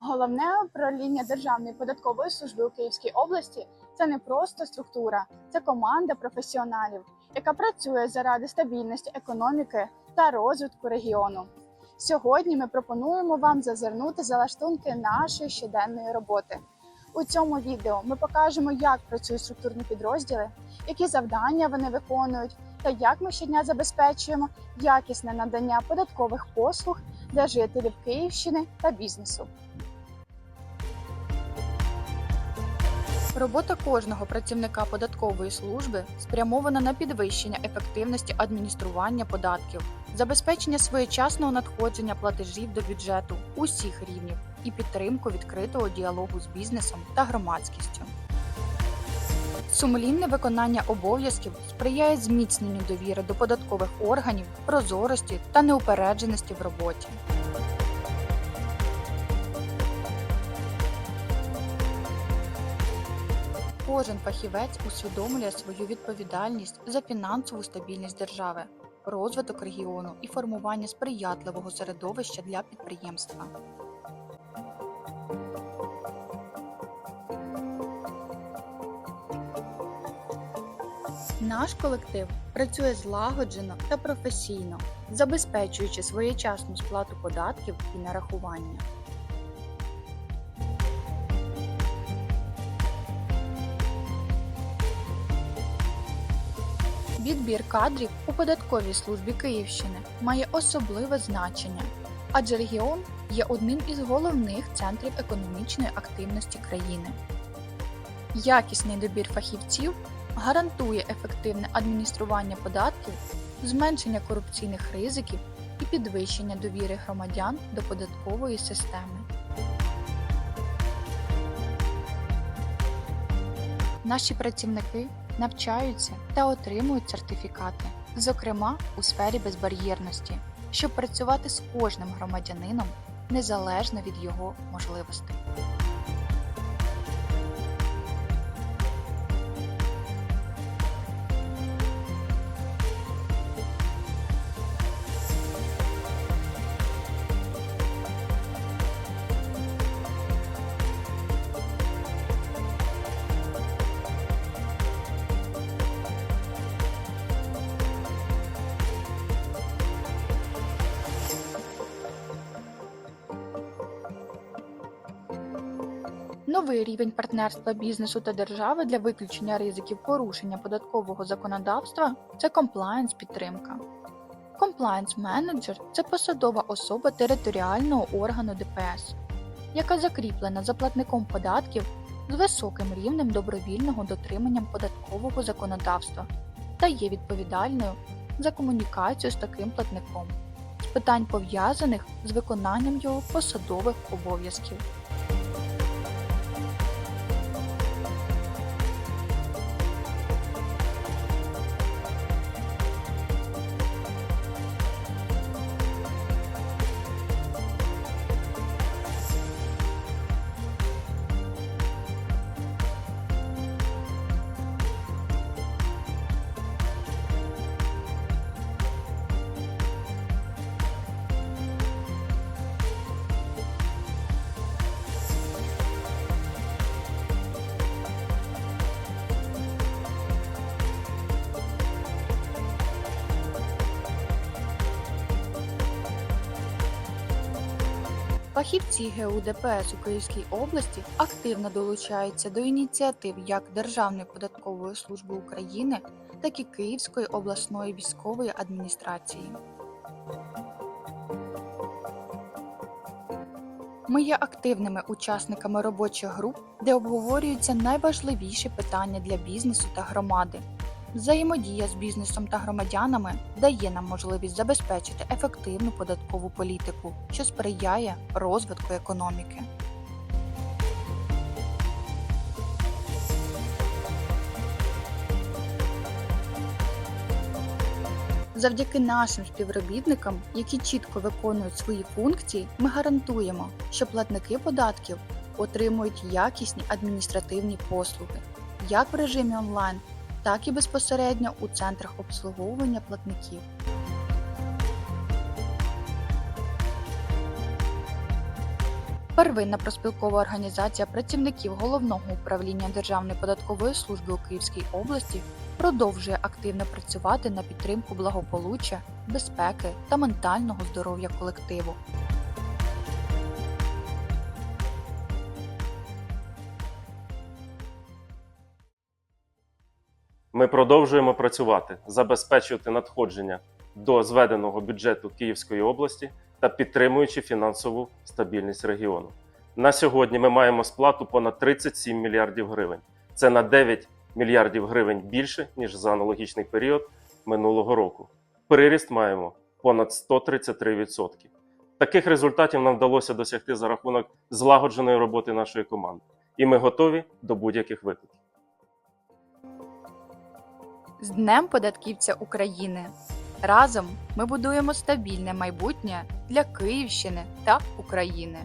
Головне управління Державної податкової служби у Київській області це не просто структура, це команда професіоналів, яка працює заради стабільності економіки та розвитку регіону. Сьогодні ми пропонуємо вам зазирнути за лаштунки нашої щоденної роботи. У цьому відео ми покажемо, як працюють структурні підрозділи, які завдання вони виконують, та як ми щодня забезпечуємо якісне надання податкових послуг для жителів Київщини та бізнесу. Робота кожного працівника податкової служби спрямована на підвищення ефективності адміністрування податків, забезпечення своєчасного надходження платежів до бюджету усіх рівнів і підтримку відкритого діалогу з бізнесом та громадськістю. Сумлінне виконання обов'язків сприяє зміцненню довіри до податкових органів, прозорості та неупередженості в роботі. Кожен фахівець усвідомлює свою відповідальність за фінансову стабільність держави, розвиток регіону і формування сприятливого середовища для підприємства. Наш колектив працює злагоджено та професійно, забезпечуючи своєчасну сплату податків і нарахування. Відбір кадрів у податковій службі Київщини має особливе значення, адже регіон є одним із головних центрів економічної активності країни. Якісний добір фахівців гарантує ефективне адміністрування податків, зменшення корупційних ризиків і підвищення довіри громадян до податкової системи. Наші працівники навчаються та отримують сертифікати, зокрема у сфері безбар'єрності, щоб працювати з кожним громадянином незалежно від його можливостей. Новий рівень партнерства бізнесу та держави для виключення ризиків порушення податкового законодавства це комплаєнс підтримка. Комплаєнс менеджер це посадова особа територіального органу ДПС, яка закріплена за платником податків з високим рівнем добровільного дотримання податкового законодавства та є відповідальною за комунікацію з таким платником з питань пов'язаних з виконанням його посадових обов'язків. Фахівці ГУ ДПС у Київській області активно долучаються до ініціатив як Державної податкової служби України, так і Київської обласної військової адміністрації. Ми є активними учасниками робочих груп, де обговорюються найважливіші питання для бізнесу та громади. Взаємодія з бізнесом та громадянами дає нам можливість забезпечити ефективну податкову політику, що сприяє розвитку економіки. Завдяки нашим співробітникам, які чітко виконують свої функції, ми гарантуємо, що платники податків отримують якісні адміністративні послуги як в режимі онлайн, так і безпосередньо у центрах обслуговування платників. Первинна проспілкова організація працівників головного управління Державної податкової служби у Київській області продовжує активно працювати на підтримку благополуччя, безпеки та ментального здоров'я колективу. Ми продовжуємо працювати, забезпечувати надходження до зведеного бюджету Київської області та підтримуючи фінансову стабільність регіону. На сьогодні ми маємо сплату понад 37 мільярдів гривень. Це на 9 мільярдів гривень більше ніж за аналогічний період минулого року. Приріст маємо понад 133%. Таких результатів нам вдалося досягти за рахунок злагодженої роботи нашої команди, і ми готові до будь-яких викликів. З Днем податківця України! Разом ми будуємо стабільне майбутнє для Київщини та України.